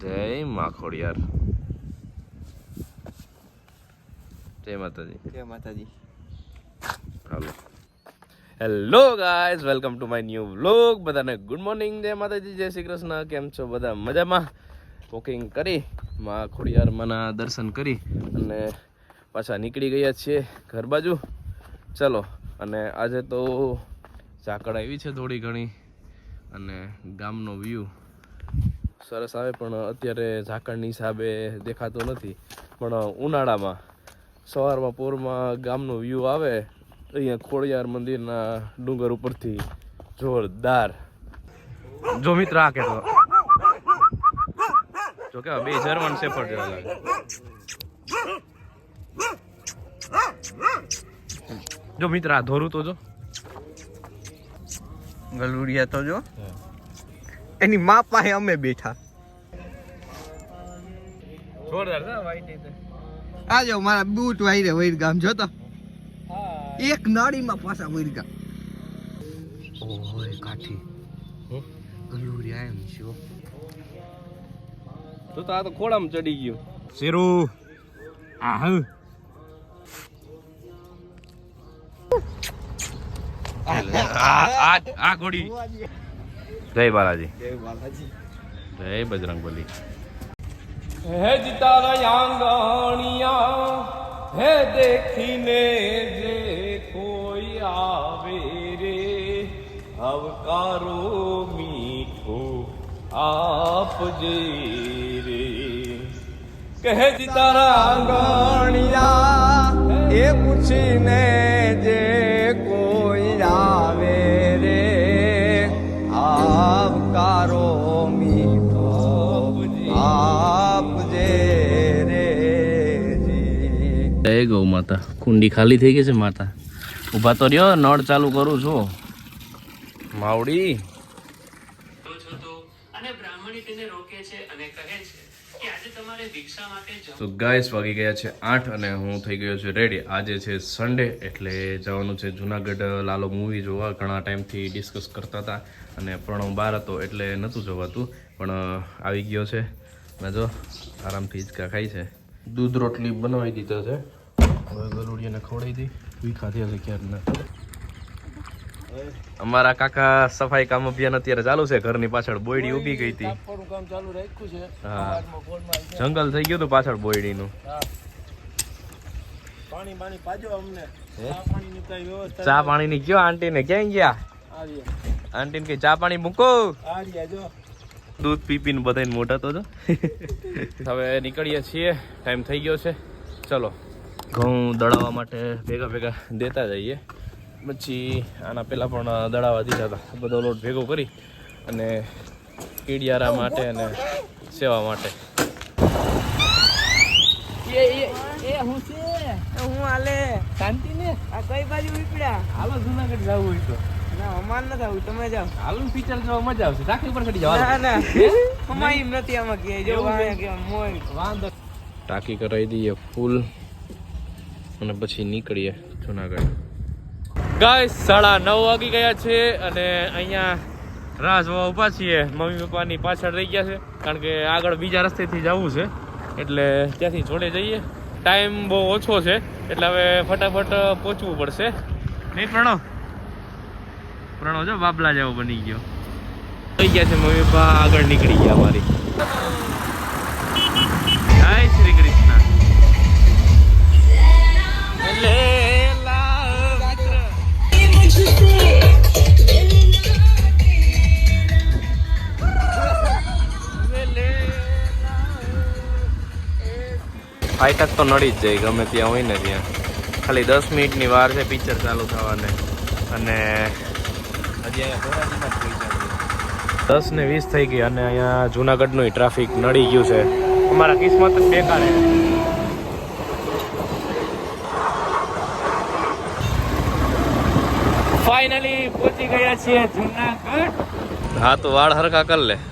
જય માખોડિયાર જય માતાજી. જય માતાજી. હાલો. Hello guys welcome to my new vlog બધાને ગુડ મોર્નિંગ જય માતાજી જય શ્રી કૃષ્ણ. કેમ છો બધા? મજામાં? વોકિંગ કરી માં ખોડિયાર માના દર્શન કરી અને પાછા નીકળી ગયા છીએ ઘર બાજુ. ચલો અને આજે તો ઝાકળ આવી છે થોડી ઘણી અને ગામનો વ્યૂ સરસ આવે, પણ અત્યારે ઝાકળની હિસાબે દેખાતો નથી. પણ ઉનાળામાં, સવારમાં પોરમાં ગામનો વ્યૂ આવે, અહીંયા ખોડિયાર મંદિરના ડુંગર ઉપરથી જોરદાર. જો મિત્ર આ કહેતો. જો કે બે જર્મન શેફર્ડ જેવા લાગે. જો મિત્ર આ ધોરું તો જો. ગલુડિયા તો જો. એની મા પાસે અમે બેઠા. આ જો મારા બૂટ વાયરે વૈર ગામ જોતો એક નાળીમાં પાછા વૈર ગામ ઓય કાઠી. ગલુરી એમ છો તો તો આ તો ખોડામાં ચડી ગયો. શેરુ. આ હા. આ આ ઘોડી. જય બાલાજી. જય બાલાજી. જય બજરંગ બલી. હે જીતારા આંગણિયા હે દેખીને જે કોઈ આવે રે હવકારો મીઠો આપજે રે. કહે જીતારા આંગણિયા એ પૂછીને જે જી ગયું માતા. કુંડી ખાલી થઈ ગઈ છે માતા. ઊભા તો રહ્યો નળ ચાલુ કરું છું. માવડી. તો અને બ્રાહ્મણી તેને રોકે છે અને કહે છે કે આજે તમારે ભિક્ષા માટે જવું તો ગાઈસ વાગી ગયા છે આઠ અને હું થઈ ગયો છું રેડી. આજે છે સન્ડે એટલે જવાનું છે જુનાગઢ લાલો મૂવી જોવા. ઘણા ટાઈમથી ડિસ્કસ કરતા હતા અને પ્રણવ બહાર હતો એટલે નહોતું જોવાતું. પણ આવી ગયો છે. મેં જો આરામથી હિંચકા ખાઈ છે. દૂધ રોટલી બનાવી દીધો છે. હવે ગરુડિયાને ખવડાવી ક્યારના. અમારા કાકા સફાઈ કામ અભિયાન અત્યારે ચાલુ છે. ઘરની પાછળ બોયડી ઊભી ગઈ હતી. જંગલ થઈ ગયું હતું પાછળ બોયડીનું. ચા પાણી ની કયો આંટી ને ક્યાં? ગયા? આંટી ને ચા પાણી મૂકો. દૂધ પી પીને બધાને મોટા તો હવે નીકળીએ છીએ. ટાઈમ થઈ ગયો છે. ચલો. ઘઉં દળાવવા માટે ભેગા ભેગા દેતા જઈએ. પછી આના પહેલાં પણ દળાવવા દીધા હતા. બધો લોટ ભેગો કરી અને કીડિયારા માટે અને સેવા માટે. હું હાલે. શાંતિ ને? આ કઈ બાજુ ઉપડ્યા? હાલો જુનાગઢ જવું હોય તો. ના અમાર નથી આવું તમે જાઓ. હાલો ફીચર જોવા મજા આવશે. રાખડી પર ચડી ના ના. અમાય એમ નથી આમાં કે જો વાંધો. ટાંકી કરાવી દઈએ ફૂલ. અને પછી નીકળીએ જુનાગઢ. ગાય સાડા નવ વાગી ગયા છે અને અહીંયા રાહ જોવા ઊભા છીએ. મમ્મી પપ્પાની પાછળ રહી ગયા છે, કારણ કે આગળ બીજા રસ્તેથી જવું છે. એટલે ત્યાંથી જોડે જઈએ. ટાઈમ બહુ ઓછો છે, એટલે હવે ફટાફટ પહોંચવું પડશે. નહીં, પ્રણવ? પ્રણવ જો બાબલા જેવો બની ગયો. થઈ ગયા છે મમ્મી પપ્પા, આગળ નીકળી ગયા અમારી. ફાઈટક તો નડી જ જાય, ગમે ત્યાં હોય ને ત્યાં. ખાલી દસ મિનિટની વાર છે પિક્ચર ચાલુ થવાને. અને હજી દસ ને વીસ થઈ ગઈ અને અહીંયા જુનાગઢનું ટ્રાફિક નડી ગયું છે. અમારા કિસ્મત બેકાર ફાઇનલી પહોંચી ગયા છીએ જુનાગઢ. હા, તો વાળ હરકા કર લે.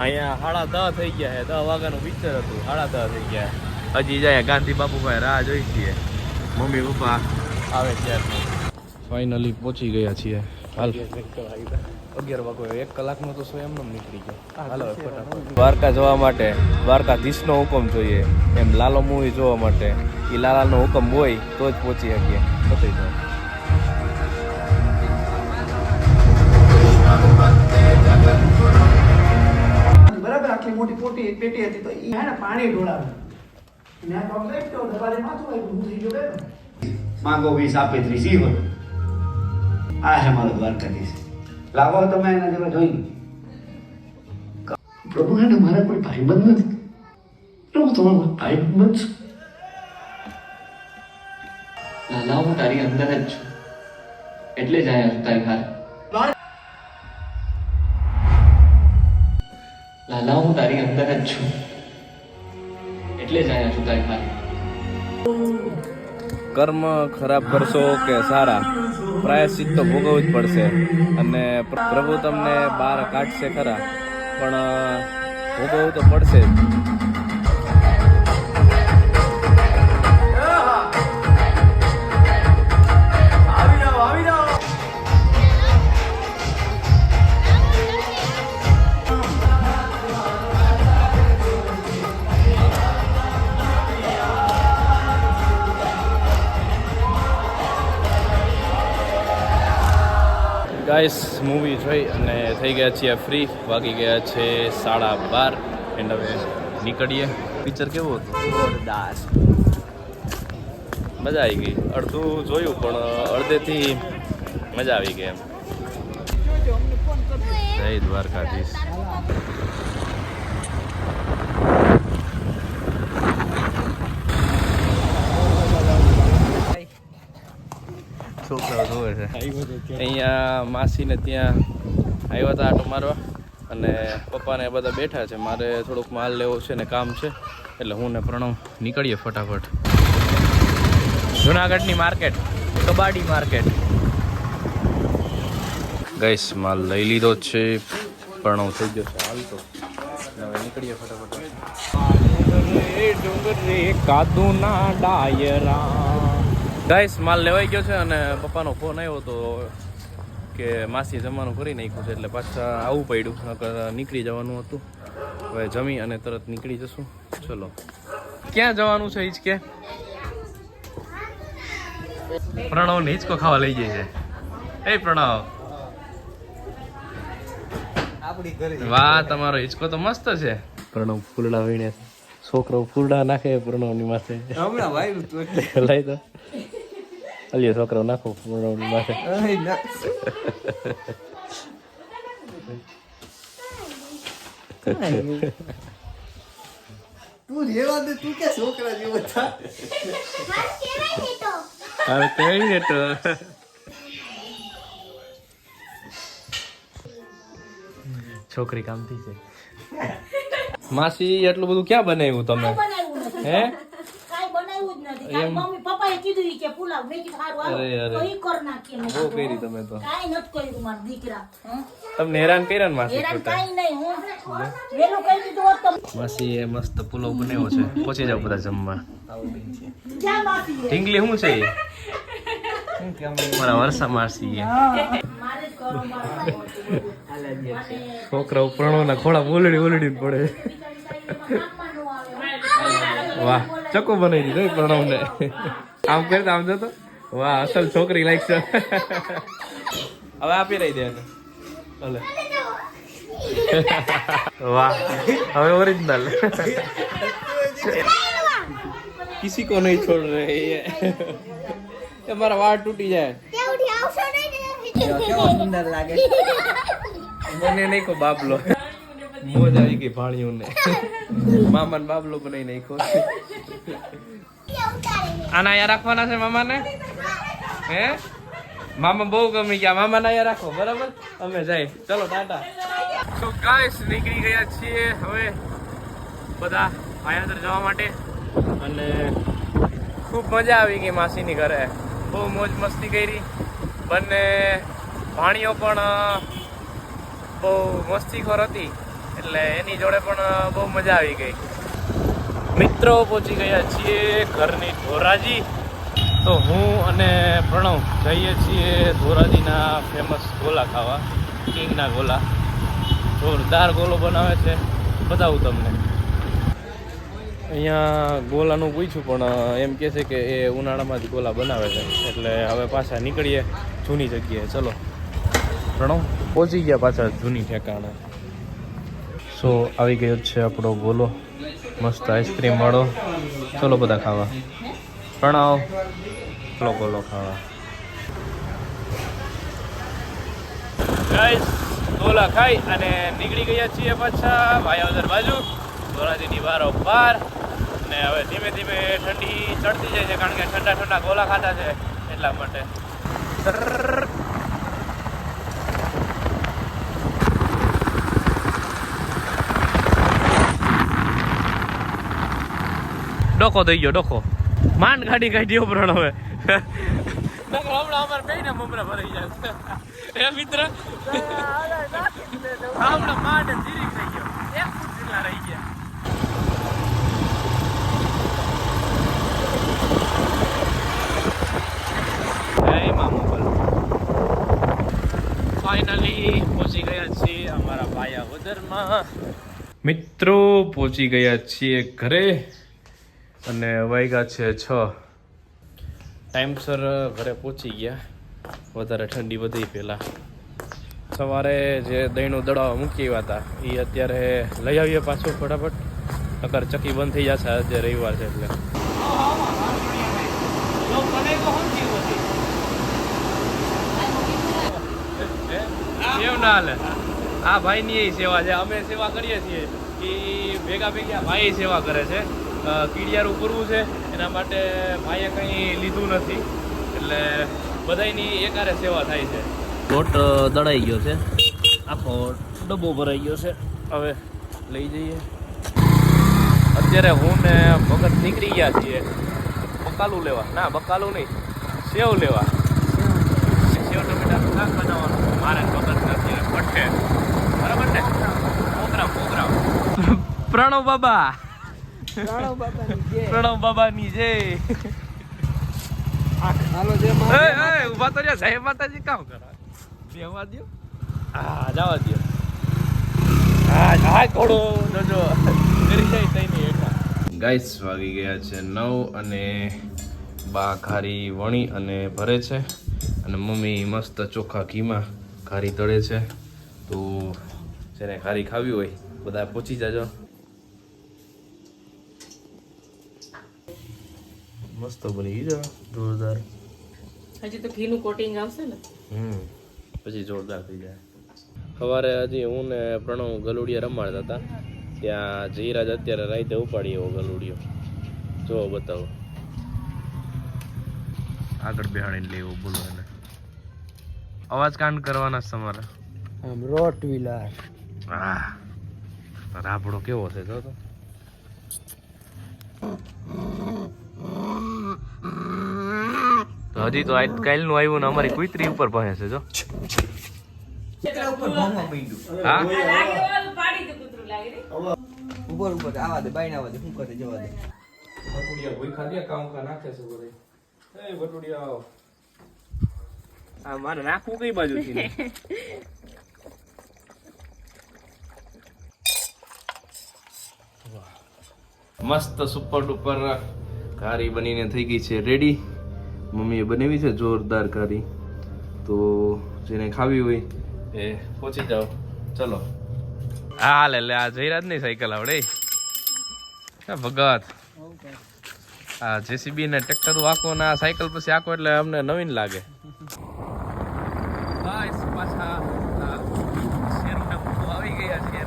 અહીંયા સાડા દસ થઈ ગયા છે. દસ વાગ્યાનું પિક્ચર હતું. સાડા દસ થઈ ગયા. હજી જાય ગાંધી બાપુભાઈ રાહ જોઈ છીએ. મમ્મી પપ્પા આવે ત્યારે. ફાઇનલી પહોંચી ગયા છીએ. હાલ. અગિયાર વાગે એક કલાકનો તો સો એમને નીકળી ગયો. હાલો દ્વારકા જવા માટે દ્વારકાધીશનો હુકમ જોઈએ. એમ લાલો મૂવી જોવા માટે. એ લાલાનો હુકમ હોય તો જ પહોંચી શકીએ. પતી જાય. બરાબર આટલી મોટી પોટી પેટી હતી તો ઈ પાણી ઢોળાવે. માંગો વીસ આપે ત્રીસ ઈ હોય આ હે મારો દ્વારકાધીશ લાવો તમે એના જેવા જોઈ પ્રભુ એને મારા કોઈ ભાઈબંધ નથી એટલે હું તમારો ભાઈબંધ છું લાલા હું તારી અંદર જ છું એટલે જ આવ્યા છું તારી હારે લાલા હું તારી અંદર જ છું એટલે જ આયા છું તારી હારે કર્મ ખરાબ કરશો કે સારા પ્રાયશ્ચિત તો ભોગવવું જ પડશે. અને પ્રભુ તમને બહાર કાઢશે ખરા, પણ ભોગવવું તો પડશે જ. ગાઈસ મૂવી જોઈ અને થઈ ગયા છીએ ફ્રી વાગી ગયા છે સાડા બાર. એન્ડ હવે નીકળીએ. પિક્ચર કેવું હતું? જોરદાર. મજા આવી ગઈ. અડધું જોયું પણ અડધેથી મજા આવી ગઈ એમ. જય દ્વારકાધીશ. છોકરાઓ જોવે છે. અહીંયા માસીને ત્યાં આવ્યા હતા આટો મારવા અને પપ્પાને બધા બેઠા છે. મારે થોડુંક માલ લેવો છે ને કામ છે એટલે હું ને પ્રણવ નીકળીએ ફટાફટ. જુનાગઢની માર્કેટ કબાડી માર્કેટ. ગઈસ માલ લઈ લીધો છે. પ્રણવ થઈ ગયો છે. હાલ તો હવે નીકળીએ ફટાફટ. ડુંગર રે કાદુના ડાયરા. ગાઈસ માલ લેવાઈ ગયો છે અને પપ્પાનો ફોન આવ્યો તો કે માસી જમવાનું કરી નાખ્યું છે એટલે પાછા આવવું પડ્યું નકર નીકળી જવાનું હતું. હવે જમી અને તરત નીકળી જશું. ચલો. ક્યાં જવાનું છે હિચકે પ્રણવ ને હિચકો ખાવા લઈ જાય છે. એ પ્રણવ. વાહ તમારો હિચકો તો મસ્ત છે. પ્રણવ ફૂલડા વીણે છોકરો ફૂલડા નાખે પ્રણવની માથે. હમણાં વાયરું લઈ તો અલીએ છોકરો નાખો માથે. તું રેવા દે તું કે છોકરા જેવો થા હવે કઈ ને તો છોકરી કામથી છે માસી એટલું બધું ક્યાં બનાવ્યું તમે હે કાંઈ બનાવ્યું જ નથી. મમ્મી કીધું કે પુલાવ મેં કીધું હારું હાલો. અરે, અરે. તો ઈ કર નાખી મેં બહુ. કરી તમે તો કાઈ નત કર્યું મારા દીકરા? તમને હેરાન કર્યા ને માસી હેરાન કાઈ નહીં હું વેલો કહી દીધું હોત તો માસી એ મસ્ત પુલાવ બનાવ્યો છે પહોંચી જાવ બધા જમવા ક્યાં માસી? ઢીંગલી શું છે? મારા વર્ષા માસી એ મારે જ કરો મારે અને છોકરા પ્રણવના ખોળા બોલડી બોલડી પડે ન. વાહ ચકો બનાવી દીધો પ્રણવ પ્રણવને આમ કરે આમ જતો વાહ અસલ છોકરી લાઈક છે. હવે આપી રહી દે એને. ભલે. વાહ હવે ઓરિજિનલ કિસી કો નહીં છોડ રહે ये ये મારા વાળ તૂટી જાય. કેવો સુંદર લાગે. મને નહીં કો બાબલો. મોજ આવી ગઈ ભાણિયું ને મામા બાબલો બનાવી નાખ્યો. આના અહીંયા રાખવાના છે મામાને? હે? મામા બહુ ગમી ગયા. મામા ના રાખો, બરાબર? અમે જાય ચલો, ટાટા. તો ગાઈસ નીકળી ગયા છીએ હવે બધા આયાદર જવા માટે. અને ખૂબ મજા આવી ગઈ માસીની ઘરે. બહુ મોજ મસ્તી કરી. બંને ભાણીઓ પણ બહુ મસ્તીખોર હતી. એટલે એની જોડે પણ બહુ મજા આવી ગઈ. મિત્રો પહોંચી ગયા છીએ ઘરની ધોરાજી. તો હું અને પ્રણવ જઈએ છીએ ધોરાજીના ફેમસ ગોલા ખાવા, કિંગના ગોલા. જોરદાર ગોલો બનાવે છે. બતાવું તમને. અહીંયા ગોલાનું પૂછ્યું, પણ એમ કહે છે કે એ ઉનાળામાં જ ગોલા બનાવે છે. એટલે હવે પાછા નીકળીએ જૂની જગ્યાએ. ચલો. પ્રણવ, પહોંચી ગયા પાછા જૂની ઠેકાણે. સો આવી ગયો છે આપણો ગોલો. મસ્ત આઈસ્ક્રીમ વાળો. ચલો બધા ખાવા. પ્રણવ. ચલો ગોલો ખાવા. ગોલા ખાઈ અને નીકળી ગયા છીએ પાછા ભાયાવદર બાજુ. ધોરાજીની બારો પાર. અને હવે ધીમે ધીમે ઠંડી ચડતી જાય છે, કારણ કે ઠંડા ઠંડા ગોલા ખાતા છે એટલા માટે. ડોકો થઈ ગયો ડોકો માંડ ગાડી કાઢી ઉપરણ હવે. હમણાં અમારે બેયને મમરા ભરાઈ જાય. એ મિત્ર? હમણાં માંડ જીરી થઈ ગયો. એક ફૂટ જેટલા રહી ગયા. જય મા મોગલ. ફાઇનલી પહોંચી ગયા છીએ અમારા પાયા વદરમાં. મિત્રો પહોંચી ગયા છીએ ઘરે. અને વાગ્યા છે છ. ટાઈમસર ઘરે પહોંચી ગયા. વધારે ઠંડી વધી પહેલાં સવારે જે દહીંનો દડાવ મૂકી આવ્યા હતા એ અત્યારે લઈ આવીએ પાછું ફટાફટ. અગર ચકી બંધ થઈ જશે આજે રવિવાર છે એટલે. કેમ ના હાલે આ ભાઈની એ સેવા છે અમે સેવા કરીએ છીએ. એ ભેગા ભેગા ભાઈ સેવા કરે છે. કીડિયારું પૂરવું છે. એના માટે ભાઈએ કંઈ લીધું નથી. એટલે બધાયની એકારે સેવા થાય છે. લોટ દળાઈ ગયો છે. આખો ડબ્બો ભરાઈ ગયો છે. હવે લઈ જઈએ. અત્યારે હું ને ભગત નીકળી ગયા છીએ. બકાલું લેવા. ના બકાલું નહીં. સેવ લેવા. સેવ ટમેટાનું શાક બનાવવાનું મારે ભગત નથી પઠે બરાબર ને? Program program Pranav Baba. Pranab બાબાની જય. હાલો જે એ એ ઊભા તો રહ્યા સાહેબ માતાજી કામ કરા. હા જવા દ્યો. હા હા કોડો જોજો. કરી તઈની હેઠા ગાઈસ વાગી ગયા છે નવ અને બા ઘારી વણી અને ભરે છે. અને મમ્મી મસ્ત ચોખ્ખા ઘીમાં ઘારી તળે છે. તો જેને ઘારી ખાવી હોય બધા પહોંચી જાજો. મસ્ત બની ગઈ જોરદાર. હજી તો ઘીનું કોટિંગ આવશે ને? હમ. પછી જોરદાર થઈ જાય. સવારે હજી હું ને પ્રણવ ગલુડિયા રમાડતા હતા. ત્યાં જયરાજ અત્યારે રાતે ઉપાડી એવો ગલુડિયો. જો બતાવો. આગળ બેહાડીને લેવો બોલો એને. અવાજ કાંડ કરવાના છે તમારે? આમ રોટ વ્હીલર આહ. રાબડો કેવો છે જો તો. તો હજી તો આજ કાલનું આવ્યું ને અમારી કુતરી ઉપર ભણે છે જો. ઉપર ઉપર આવા દે બાઈ આવા દે શું કરે જવા દે. ભટુડિયા ભૂઈ ખાધી કામ કા નાખે છે બધે. એ ભટુડિયા આ મારે નાખવું કઈ બાજુ થી મસ્ત સુપર ડુપર ઘારી બનીને થઈ ગઈ છે રેડી મમ્મીએ બનાવી છે જોરદાર કારી. તો જેને ખાવી હોય એ પહોંચી જાઓ. ચલો. હા, લે લે, આ જયરાજની સાયકલ આવડે. ભગત. આ જેસીબી ને ટ્રેક્ટર ને આ સાયકલ પછી આખો એટલે અમને નવીન લાગે. પાછા આવી ગયા છે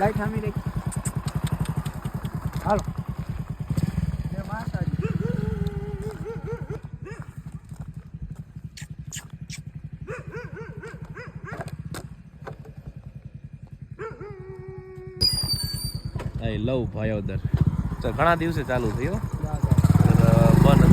લાઈટ હામી હાલો. આઈ લવ ભાયોદર. તો ઘણા દિવસે ચાલુ થયો. બંધ.